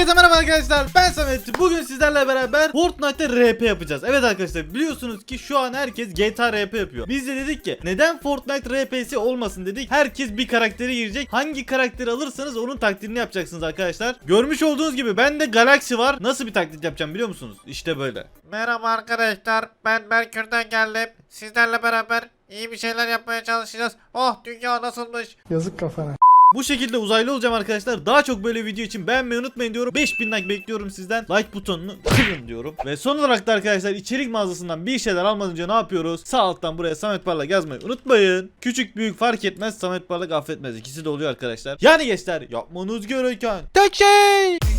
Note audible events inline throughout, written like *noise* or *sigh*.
Herkese merhaba arkadaşlar ben Samet Bugün sizlerle beraber Fortnite'te RP yapacağız Evet arkadaşlar biliyorsunuz ki şu an herkes GTA RP yapıyor Biz de dedik ki neden Fortnite RP'si olmasın dedik Herkes bir karakteri girecek Hangi karakteri alırsanız onun taklidini yapacaksınız arkadaşlar Görmüş olduğunuz gibi bende Galaxy var Nasıl bir taklit yapacağım biliyor musunuz? İşte böyle Merhaba arkadaşlar. Ben Merkür'den geldim. Sizlerle beraber iyi bir şeyler yapmaya çalışacağız. Oh dünya nasılmış? Yazık kafana. Bu şekilde uzaylı olacağım arkadaşlar. Daha çok böyle video için beğenmeyi unutmayın diyorum. 5000 like bekliyorum sizden. Like butonunu kırın diyorum. Ve son olarak da arkadaşlar içerik mağazasından bir şeyler almadan önce ne yapıyoruz? Sağ alttan buraya Samet Parlak yazmayı unutmayın. Küçük büyük fark etmez. Samet Parlak affetmez. İkisi de oluyor arkadaşlar. Yani gençler yapmanız gereken tek şey.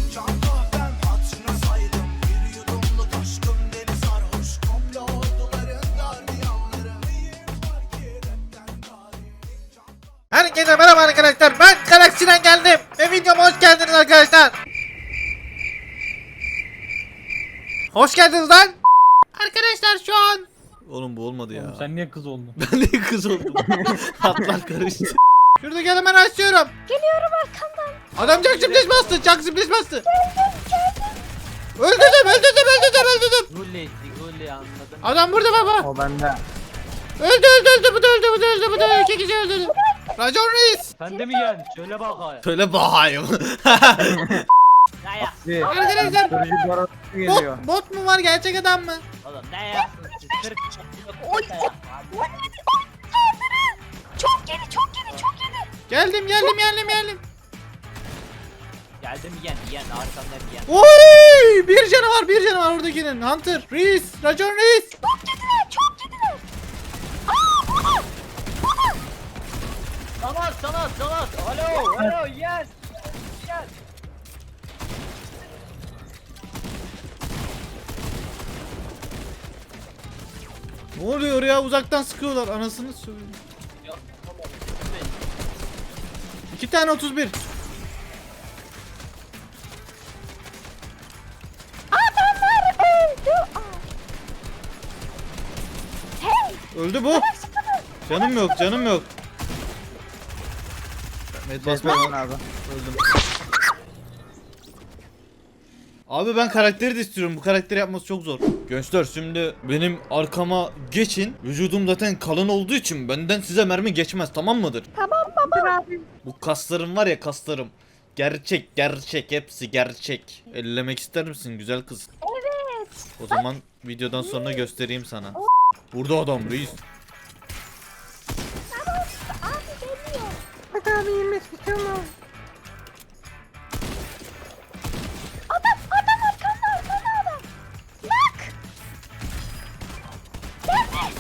Merhaba arkadaşlar. Ben Galaxy'den geldim. Ve videoma hoş geldiniz arkadaşlar. Hoş geldiniz lan. Arkadaşlar şu an Oğlum bu olmadı ya. Oğlum sen niye kız oldun? Ben de kız oldum. *laughs* Hatlar karıştı. şurada gel hemen açıyorum. Geliyorum arkandan. Adam Jack Splash bastı. Jack Splash bastı. Öldürdüm, öldürdüm, öldürdüm, öldürdüm. Gulli, Gulli anladım. Adam burada baba. O bende. Öldü, öldü, öldü, bu da öldü, bu da öldü, bu da öldü. İki kişi öldürdü. Racon Reis. Sen de mi geldin? Söyle bakayım. Söyle bakayım. *laughs* Ne yapsın? Arkadaşlar Sürücü barası geliyor. bot, bot mu var, gerçek adam mı? Oğlum ne yapsın? Sırf Oy, Çok yeni, çok yeni, çok yeni. Geldim, geldim, geldim, geldim. Geldim yen, yen arkamdan yen. Oy! Bir canı var, bir canı var oradakinin. Hunter, Reis, Racon Reis. Çok Salat, salat. Alo, alo, yes. Yes. ne oluyor ya uzaktan sıkıyorlar anasını tamam. İki tane 31. Adamlar öldü. Hey, Öldü bu. Canım yok canım yok. Evet basma abi. öldüm. Abi ben karakteri de istiyorum. Bu karakteri yapması çok zor. Gençler şimdi benim arkama geçin. Vücudum zaten kalın olduğu için benden size mermi geçmez tamam mıdır? tamam baba. Bu kaslarım var ya kaslarım. Gerçek gerçek hepsi gerçek. Ellemek ister misin güzel kız? Evet. O zaman videodan sonra göstereyim sana. Burada adam reis. Adam, adam arkanda, arkanda adam. Bak. Gelme.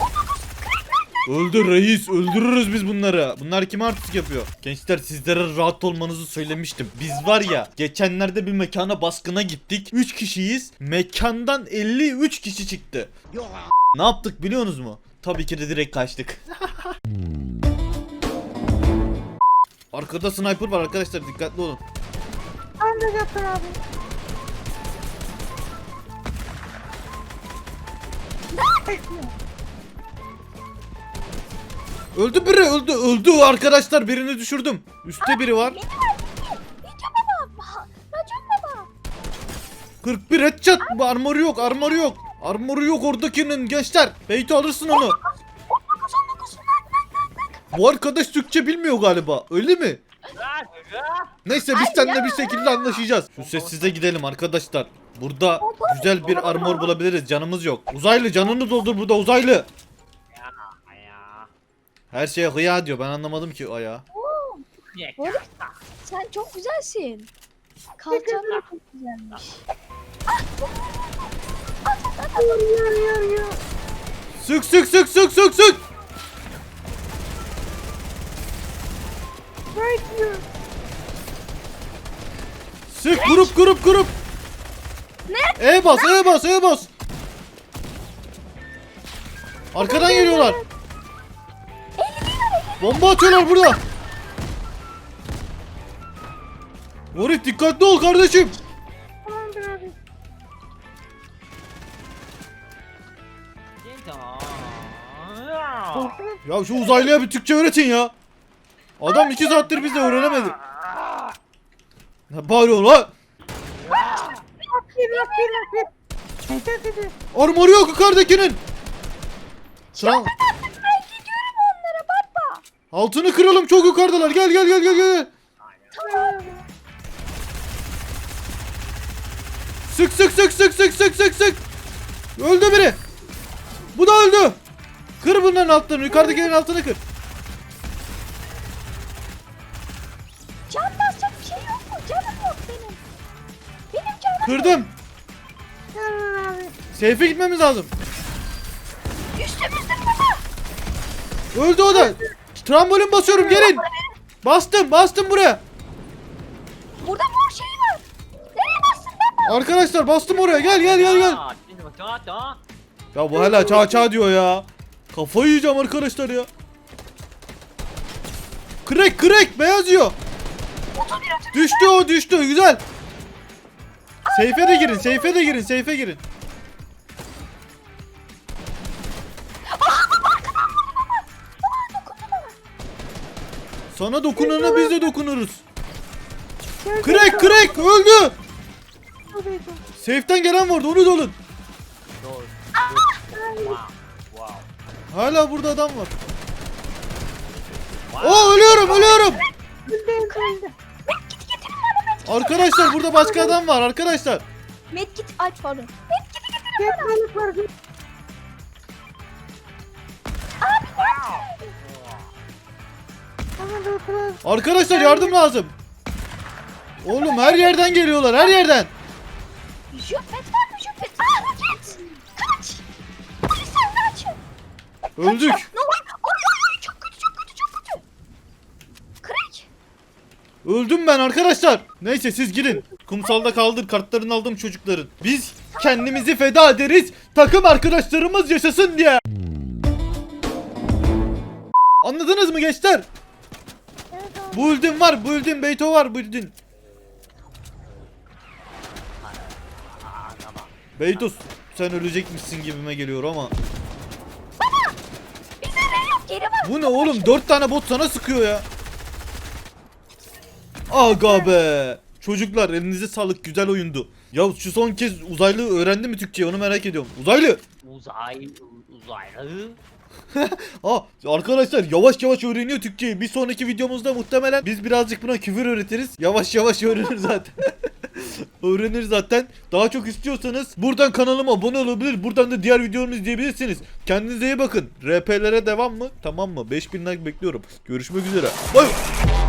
Otobüs, kırık, kırık, kırık. Öldü reis öldürürüz biz bunları. Bunlar kime artistik yapıyor? Gençler sizlere rahat olmanızı söylemiştim. Biz var ya geçenlerde bir mekana baskına gittik. 3 kişiyiz. Mekandan 53 kişi çıktı. Ne yaptık biliyorsunuz mu? Tabii ki de direkt kaçtık. *laughs* Arkada sniper var arkadaşlar dikkatli olun. Öldü biri öldü öldü arkadaşlar birini düşürdüm. Üstte biri var. Baba. Ha, Racon baba. 41 headshot armoru yok armoru yok. Armoru yok oradakinin gençler. Beyti alırsın onu. 19, 19. Bu arkadaş Türkçe bilmiyor galiba öyle mi? Neyse biz seninle bir şekilde anlaşacağız. Şu sessize gidelim arkadaşlar. Burada güzel bir armor bulabiliriz canımız yok. Uzaylı canını doldur burada uzaylı. Her şeye hıya diyor ben anlamadım ki o ya. Ye. Sen çok güzelsin. Kalçan da çok güzelmiş. Sık sık sık sık sık. Sık grup grup grup. Ne? E bas E bas E bas. Arkadan geliyorlar. Bomba atıyorlar burada. Morif dikkatli ol kardeşim. Ya şu uzaylıya bir Türkçe öğretin ya. Adam iki saattir bize öğrenemedi. Ne bağırıyor lan? Armoru yok yukarıdakinin. Sıra... Ben gidiyorum onlara baba. Altını kıralım çok yukarıdalar. Gel gel gel gel gel. Tamam. Sık sık sık sık sık sık sık sık. Öldü biri. Bu da öldü. Kır bunların altlarını. Yukarıdakilerin altını kır. Kırdım. Seyfe gitmemiz lazım. üstümüzde baba. Öldü o da. Trambolin basıyorum gelin. Bastım bastım buraya. Burada mor şey var. Nereye bastın baba? Arkadaşlar bastım oraya gel gel gel gel. Ya bu hala çağ çağ diyor ya. Kafayı yiyeceğim arkadaşlar ya. Crack crack beyaz yiyor. Düştü o düştü güzel. Seyfe de girin seyfe de girin seyfe girin. Sana dokunana biz de dokunuruz. Crack crack öldü. Safe'den gelen vardı onu. Wow. Hala burada adam var. Oo ölüyorum ölüyorum. Arkadaşlar burada başka adam var arkadaşlar. Medkit aç pardon. Medkit'i getirin bana. Arkadaşlar yardım lazım. Oğlum her yerden geliyorlar her yerden. Jüpet var mı Jüpet? Aa roket. Kaç. Polisler kaç. Öldük. Ne olur? Oy oy oy çok kötü çok kötü çok kötü. Crack. Öldüm ben arkadaşlar. Neyse siz gidin. Kumsalda kaldır kartlarını aldım çocukların. Biz kendimizi feda ederiz. Takım arkadaşlarımız yaşasın diye. Anladınız mı gençler? Buldum var, buldum Beyto var, buldum. Beytos sen ölecekmişsin gibime geliyor ama. Bize ne yok geri bak. Bu ne oğlum? Dört tane bot sana sıkıyor ya. Aga be. Çocuklar elinize sağlık güzel oyundu. Ya şu son kez uzaylı öğrendi mi Türkçe onu merak ediyorum. Uzaylı. Uzay, uzaylı. *laughs* Aa arkadaşlar yavaş yavaş öğreniyor Türkçeyi. Bir sonraki videomuzda muhtemelen biz birazcık buna küfür öğretiriz. Yavaş yavaş öğrenir zaten. *laughs* öğrenir zaten. Daha çok istiyorsanız buradan kanalıma abone olabilir. Buradan da diğer videomu izleyebilirsiniz. Kendinize iyi bakın. RP'lere devam mı? Tamam mı? 5000 like bekliyorum. Görüşmek üzere. Bay bay.